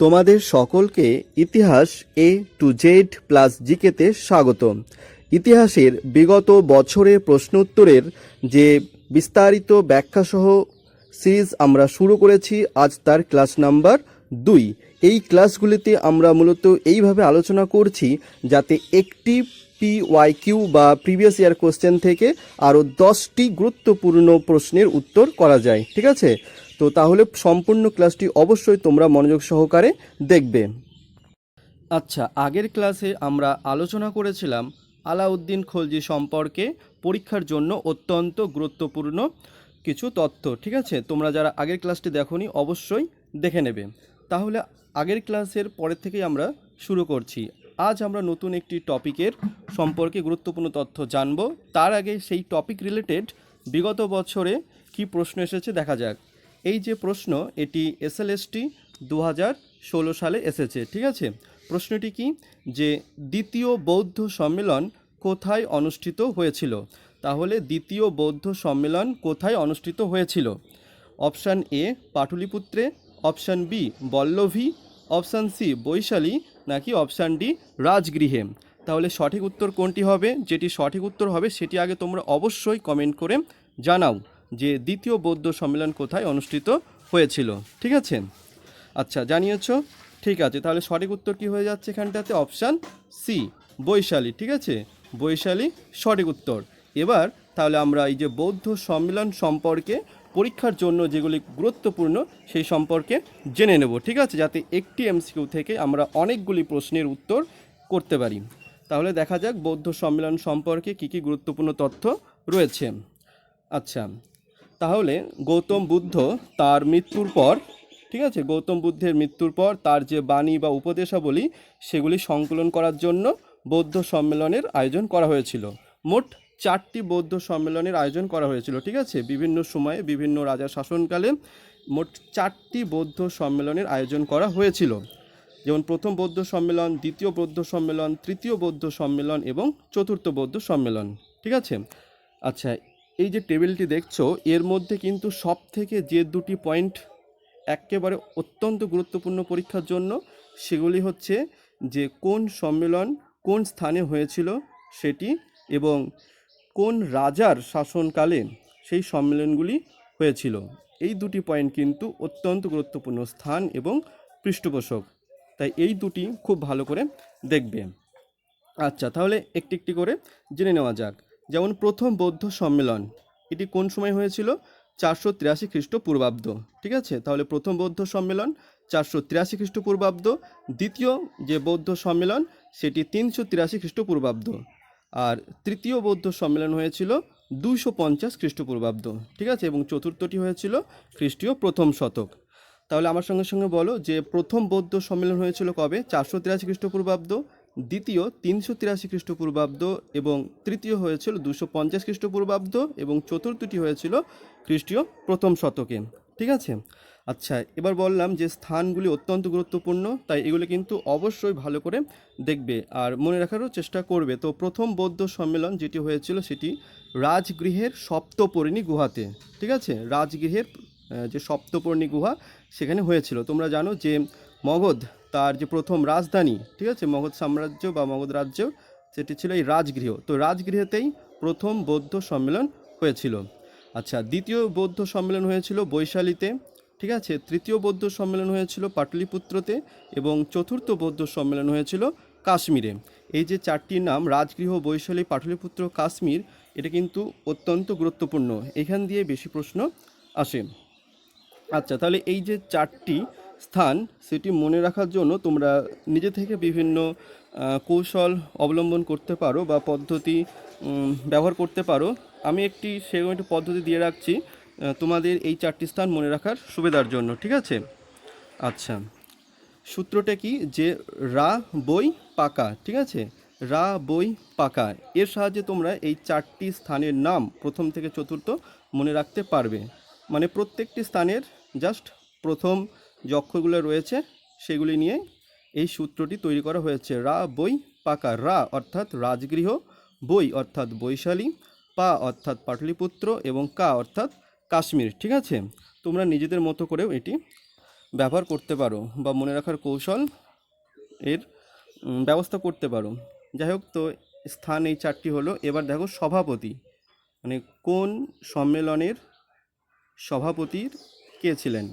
তোমাদের সকলকে ইতিহাস এ টু জেড প্লাস জিকেতে স্বাগত ইতিহাসের বিগত বছরের প্রশ্নোত্তরের যে বিস্তারিত ব্যাখ্যাসহ সিরিজ আমরা শুরু করেছি, আজ তার ক্লাস নাম্বার দুই। এই ক্লাসগুলিতে আমরা মূলত এইভাবে আলোচনা করছি যাতে একটি পি ওয়াই কিউ বা প্রিভিয়াস ইয়ার কোশ্চেন থেকে আরও দশটি গুরুত্বপূর্ণ প্রশ্নের উত্তর করা যায়। ঠিক আছে? তো তাহলে সম্পূর্ণ ক্লাসটি অবশ্যই তোমরা মনোযোগ সহকারে দেখবে। আচ্ছা আগের ক্লাসে আমরা আলোচনা করেছিলাম আলাউদ্দিন খলজি সম্পর্কে পরীক্ষার জন্য অত্যন্ত গুরুত্বপূর্ণ কিছু তথ্য, ঠিক আছে? তোমরা যারা আগের ক্লাসটি দেখোনি অবশ্যই দেখে নেবে। তাহলে আগের ক্লাসের পরের থেকেই আমরা শুরু করছি। আজ আমরা নতুন একটি টপিকের সম্পর্কে গুরুত্বপূর্ণ তথ্য জানব। তার আগে সেই টপিক রিলেটেড বিগত বছরে কি প্রশ্ন এসেছে দেখা যাক। এই যে প্রশ্ন, এটি এসএলএসটি দু হাজার ষোলো সালে এসেছে, ঠিক আছে? প্রশ্নটি কি? যে দ্বিতীয় বৌদ্ধ সম্মেলন কোথায় অনুষ্ঠিত হয়েছিল? তাহলে দ্বিতীয় বৌদ্ধ সম্মেলন কোথায় অনুষ্ঠিত হয়েছিল? Option A, পাটুলিপুত্রে, option B, Vallabhi, option C, Vaishali, নাকি অপশান ডি, রাজগৃহে? তাহলে সঠিক উত্তর কোনটি হবে? যেটি সঠিক উত্তর হবে, সেটি আগে তোমরা অবশ্যই কমেন্ট করে জানাও। যে দ্বিতীয় বৌদ্ধ সম্মেলন কোথায় অনুষ্ঠিত হয়েছিল। ঠিক আছে? আচ্ছা জানিয়েছো? ঠিক আছে, তাহলে সঠিক উত্তর কি হয়ে যাচ্ছে এখানটাতে? Option C Vaishali. ঠিক আছে? বৈশালী, সঠিক উত্তর। এবার তাহলে আমরা এই যে বৌদ্ধ সম্মেলন সম্পর্কে পরীক্ষার জন্য যেগুলি গুরুত্বপূর্ণ সেই সম্পর্কে জেনে নেব, ঠিক আছে? যাতে একটি এমসিকিউ থেকে আমরা অনেকগুলি প্রশ্নের উত্তর করতে পারি। তাহলে দেখা যাক বৌদ্ধ সম্মেলন সম্পর্কে কী কী গুরুত্বপূর্ণ তথ্য রয়েছে। আচ্ছা তাহলে গৌতম বুদ্ধ তার মৃত্যুর পর, ঠিক আছে, গৌতম বুদ্ধের মৃত্যুর পর তার যে বাণী বা উপদেশাবলী, সেগুলি সংকলন করার জন্য বৌদ্ধ সম্মেলনের আয়োজন করা হয়েছিল। মোট চারটি বৌদ্ধ সম্মেলনের আয়োজন করা হয়েছিল, ঠিক আছে? বিভিন্ন সময়ে বিভিন্ন রাজার শাসনকালে মোট চারটি বৌদ্ধ সম্মেলনের আয়োজন করা হয়েছিল। যেমন প্রথম বৌদ্ধ সম্মেলন, দ্বিতীয় বৌদ্ধ সম্মেলন, তৃতীয় বৌদ্ধ সম্মেলন এবং চতুর্থ বৌদ্ধ সম্মেলন, ঠিক আছে? আচ্ছা এই যে টেবিলটি দেখছ, এর মধ্যে কিন্তু সব থেকে যে দুটি পয়েন্ট একেবারে অত্যন্ত গুরুত্বপূর্ণ পরীক্ষার জন্য, সেগুলি হচ্ছে যে কোন সম্মেলন কোন স্থানে হয়েছিল সেটি এবং কোন রাজার শাসনকালে সেই সম্মেলনগুলি হয়েছিল। এই দুটি পয়েন্ট কিন্তু অত্যন্ত গুরুত্বপূর্ণ স্থান এবং পৃষ্ঠপোষক। তাই এই দুটি খুব ভালো করে দেখবে। আচ্ছা তাহলে একটি একটি করে জেনে নেওয়া যাক। যেমন প্রথম বৌদ্ধ সম্মেলন, এটি কোন সময় হয়েছিল? চারশো তিরাশি খ্রিস্টপূর্বাব্দ, ঠিক আছে? তাহলে প্রথম বৌদ্ধ সম্মেলন, চারশো তিরাশি খ্রিস্টপূর্বাব্দ। দ্বিতীয় যে বৌদ্ধ সম্মেলন, সেটি তিনশো তিরাশি খ্রিস্টপূর্বাব্দ। আর তৃতীয় বৌদ্ধ সম্মেলন হয়েছিল দুইশো পঞ্চাশ খ্রিস্টপূর্বাব্দ, ঠিক আছে? এবং চতুর্থটি হয়েছিল খ্রিস্টীয় প্রথম শতক। তাহলে আমার সঙ্গে সঙ্গে বলো যে প্রথম বৌদ্ধ সম্মেলন হয়েছিল কবে? চারশো তিরাশি খ্রিস্টপূর্বাব্দ দ্বিতীয় তিনশো তিরাশি খ্রিস্টপূর্বাব্দ এবং তৃতীয় হয়েছিল দুশো পঞ্চাশ খ্রিস্টপূর্বাব্দ এবং চতুর্থটি হয়েছিল খ্রিস্টীয় প্রথম শতকে। ঠিক আছে? আচ্ছা এবার বললাম যে স্থানগুলি অত্যন্ত গুরুত্বপূর্ণ, তাই এগুলো কিন্তু অবশ্যই ভালো করে দেখবে আর মনে রাখারও চেষ্টা করবে। তো প্রথম বৌদ্ধ সম্মেলন যেটি হয়েছিল সেটি রাজগৃহের সপ্তপরিণী গুহাতে। ঠিক আছে? রাজগৃহের যে সপ্তপর্ণী গুহা সেখানে হয়েছিল। তোমরা জানো যে মগধ তার যে প্রথম রাজধানী, ঠিক আছে, মগধ সাম্রাজ্য বা মগধ রাজ্য, সেটি ছিল এই রাজগৃহ। তো রাজগৃহেতেই প্রথম বৌদ্ধ সম্মেলন হয়েছিল। আচ্ছা দ্বিতীয় বৌদ্ধ সম্মেলন হয়েছিল বৈশালীতে, ঠিক আছে, তৃতীয় বৌদ্ধ সম্মেলন হয়েছিল পাটলিপুত্রতে এবং চতুর্থ বৌদ্ধ সম্মেলন হয়েছিল কাশ্মীরে। এই যে চারটির নাম, রাজগৃহ, বৈশালী, পাটলিপুত্র, কাশ্মীর, এটা কিন্তু অত্যন্ত গুরুত্বপূর্ণ। এখান দিয়ে বেশি প্রশ্ন আসে। আচ্ছা তাহলে এই যে চারটি স্থান, সেটি মনে রাখার জন্য তোমরা নিজে থেকে বিভিন্ন কৌশল অবলম্বন করতে পারো বা পদ্ধতি ব্যবহার করতে পারো। আমি একটি সেরকম একটি পদ্ধতি দিয়ে রাখছি তোমাদের এই চারটি স্থান মনে রাখার সুবিধার জন্য, ঠিক আছে? আচ্ছা সূত্রটা কি? যে রা, বই, পাকা, ঠিক আছে? রা, বই, পাকা, এর সাহায্যে তোমরা এই চারটি স্থানের নাম প্রথম থেকে চতুর্থ মনে রাখতে পারবে। মানে প্রত্যেকটি স্থানের জাস্ট প্রথম যে অক্ষরগুলো রয়েছে সেগুলি নিয়ে এই সূত্রটি তৈরি করা হয়েছে। রা বই পাকা। রা অর্থাৎ রাজগৃহ বই অর্থাৎ বৈশালী, পা অর্থাৎ পাটলিপুত্র এবং কা অর্থাৎ কাশ্মীর, ঠিক আছে? তোমরা নিজেদের মতো করেও এটি ব্যবহার করতে পারো বা মনে রাখার কৌশল এর ব্যবস্থা করতে পারো। যাই হোক, তো স্থান এই চারটি হলো। এবার দেখো সভাপতি। মানে কোন সম্মেলনের সভাপতির কে ছিলেন?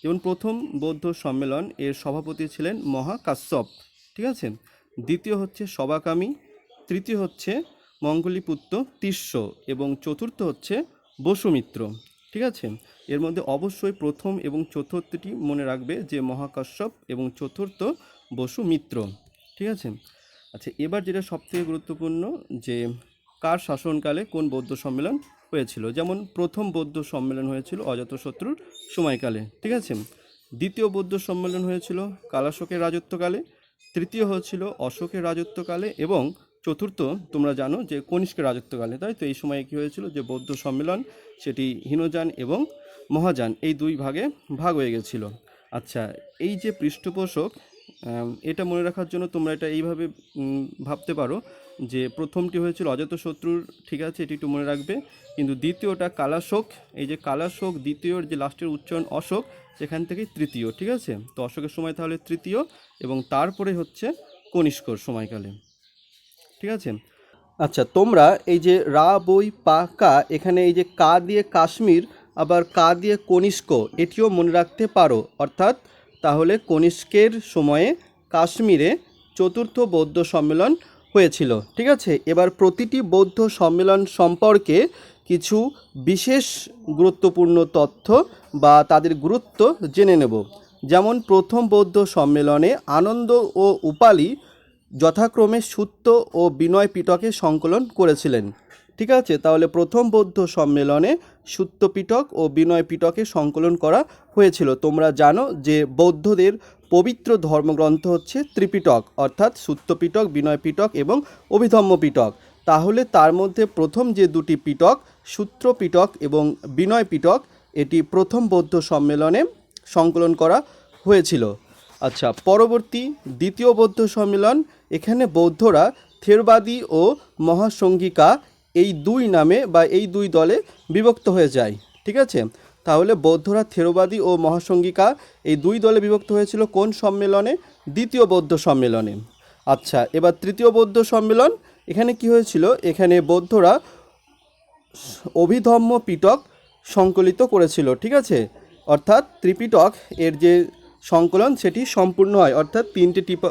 যেমন প্রথম বৌদ্ধ সম্মেলন এর সভাপতি ছিলেন মহাকাশ্যপ, ঠিক আছে? দ্বিতীয় হচ্ছে সবাকামী তৃতীয় হচ্ছে মঙ্গলীপুত্র তিস্য এবং চতুর্থ হচ্ছে বসুমিত্র, ঠিক আছে? এর মধ্যে অবশ্যই প্রথম এবং চতুর্থটি মনে রাখবে যে মহাকাশ্যপ এবং চতুর্থ বসুমিত্র, ঠিক আছে? আচ্ছা এবার যেটা সবথেকে গুরুত্বপূর্ণ যে কার শাসনকালে কোন বৌদ্ধ সম্মেলন হয়েছিল? যেমন প্রথম বৌদ্ধ সম্মেলন হয়েছিল অজাতশত্রুর সময়কালে, ঠিক আছে? দ্বিতীয় বৌদ্ধ সম্মেলন হয়েছিল কালাশোকের রাজত্বকালে, তৃতীয় হয়েছিল অশোকের রাজত্বকালে এবং চতুর্থ, তোমরা জানো যে কনিষ্কের রাজত্বকালে, তাই তো? এই সময়ে কী হয়েছিল যে বৌদ্ধ সম্মেলন, সেটি হীনযান এবং মহাযান এই দুই ভাগে ভাগ হয়ে গেছিল। আচ্ছা এই যে পৃষ্ঠপোষক এটা মনে রাখার জন্য তোমরা এটা এইভাবে ভাবতে পারো যে প্রথমটি হয়েছিল অজাতশত্রুর ঠিক আছে, এটি একটু মনে রাখবে। কিন্তু দ্বিতীয়টা কালাশোক, এই যে কালাশোক দ্বিতীয়র যে লাস্টের উচ্চারণ অশোক, সেখান থেকেই তৃতীয়, ঠিক আছে? তো অশোকের সময় তাহলে তৃতীয় এবং তারপরে হচ্ছে কনিষ্কর সময়কালে, ঠিক আছে? আচ্ছা তোমরা এই যে রা, বই, পা, কা, এখানে এই যে কা দিয়ে কাশ্মীর, আবার কা দিয়ে কনিষ্ক, এটিও মনে রাখতে পারো। অর্থাৎ তাহলে কনিষ্কের সময়ে কাশ্মীরে চতুর্থ বৌদ্ধ সম্মেলন হয়েছিল। ঠিক আছে? এবার প্রতিটি বৌদ্ধ সম্মেলন সম্পর্কে কিছু বিশেষ গুরুত্বপূর্ণ তথ্য বা তাদের গুরুত্ব জেনে নেব। যেমন, প্রথম বৌদ্ধ সম্মেলনে আনন্দ ও উপালি যথাক্রমে সুত্ত ও বিনয় পিটকে সংকলন করেছিলেন। ঠিক আছে? তাহলে প্রথম বৌদ্ধ সম্মেলনে সুত্ত পিটক ও বিনয় পিটকে সংকলন করা হয়েছিল। তোমরা জানো যে বৌদ্ধদের পবিত্র ধর্মগ্রন্থ হচ্ছে ত্রিপিটক, অর্থাৎ সুত্ত পিটক বিনয় পিটক এবং অভিধম্ম পিটক তাহলে তার মধ্যে প্রথম যে দুটি পিটক সূত্র পিটক এবং বিনয় পিটক এটি প্রথম বৌদ্ধ সম্মেলনে সংকলন করা হয়েছিল। আচ্ছা পরবর্তী দ্বিতীয় বৌদ্ধ সম্মেলন, এখানে বৌদ্ধরা থেরবাদী ও মহাসঙ্গিকা এই দুই নামে বা এই দুই দলে বিভক্ত হয়ে যায়। ঠিক আছে? তাহলে বৌদ্ধরা থেরবাদী ও মহাসঙ্গিকা এই দুই দলে বিভক্ত হয়েছিল কোন সম্মেলনে? দ্বিতীয় বৌদ্ধ সম্মেলনে। আচ্ছা এবার তৃতীয় বৌদ্ধ সম্মেলন, এখানে কি হয়েছিল? এখানে বৌদ্ধরা অভিধম্ম পিটক সংকলিত করেছিল, ঠিক আছে? অর্থাৎ ত্রিপিটক এর যে সংকলন সেটি সম্পূর্ণ হয়। অর্থাৎ তিনটে টিপ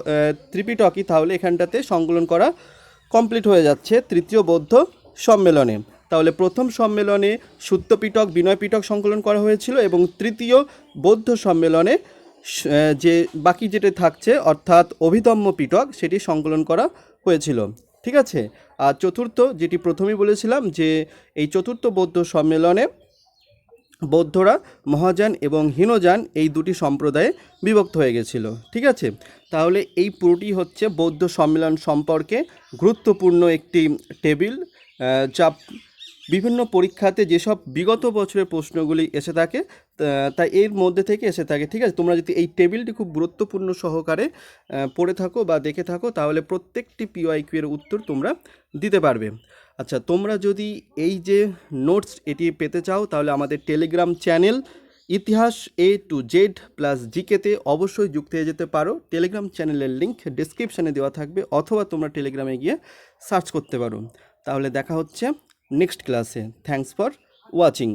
ত্রিপিটকই তাহলে এখানটাতে সংকলন করা কমপ্লিট হয়ে যাচ্ছে তৃতীয় বৌদ্ধ সম্মেলনে। তাহলে প্রথম সম্মেলনে সূত্রপিটক বিনয় পিটক সংকলন করা হয়েছিল এবং তৃতীয় বৌদ্ধ সম্মেলনে যে বাকি যেটা থাকছে, অর্থাৎ অভিধম্ম পিটক, সেটি সংকলন করা হয়েছিল। ঠিক আছে? আর চতুর্থ, যেটি প্রথমেই বলেছিলাম যে এই চতুর্থ বৌদ্ধ সম্মেলনে বৌদ্ধরা মহাযান এবং হীনযান এই দুটি সম্প্রদায়ে বিভক্ত হয়ে গেছিল। ঠিক আছে? তাহলে এই পুরোটি হচ্ছে বৌদ্ধ সম্মেলন সম্পর্কে গুরুত্বপূর্ণ একটি টেবিল যা বিভিন্ন পরীক্ষাতে যেসব বিগত বছরের প্রশ্নগুলি এসে থাকে তাই এর মধ্যে থেকে এসে থাকে, ঠিক আছে? তোমরা যদি এই টেবিলটি খুব গুরুত্বপূর্ণ সহকারে পড়ে থাকো বা দেখে থাকো, তাহলে প্রত্যেকটি পিওয়াইকিউ এর উত্তর তোমরা দিতে পারবে। আচ্ছা তোমরা যদি এই যে নোটস এটি পেতে চাও, তাহলে আমাদের টেলিগ্রাম চ্যানেল ইতিহাস এ টু জেড প্লাস জিকেতে অবশ্যই যুক্ত হয়ে যেতে পারো। টেলিগ্রাম চ্যানেলের লিঙ্ক ডিসক্রিপশানে দেওয়া থাকবে, অথবা তোমরা টেলিগ্রামে গিয়ে সার্চ করতে পারো। তাহলে দেখা হচ্ছে নেক্সট ক্লাসে। Thanks for watching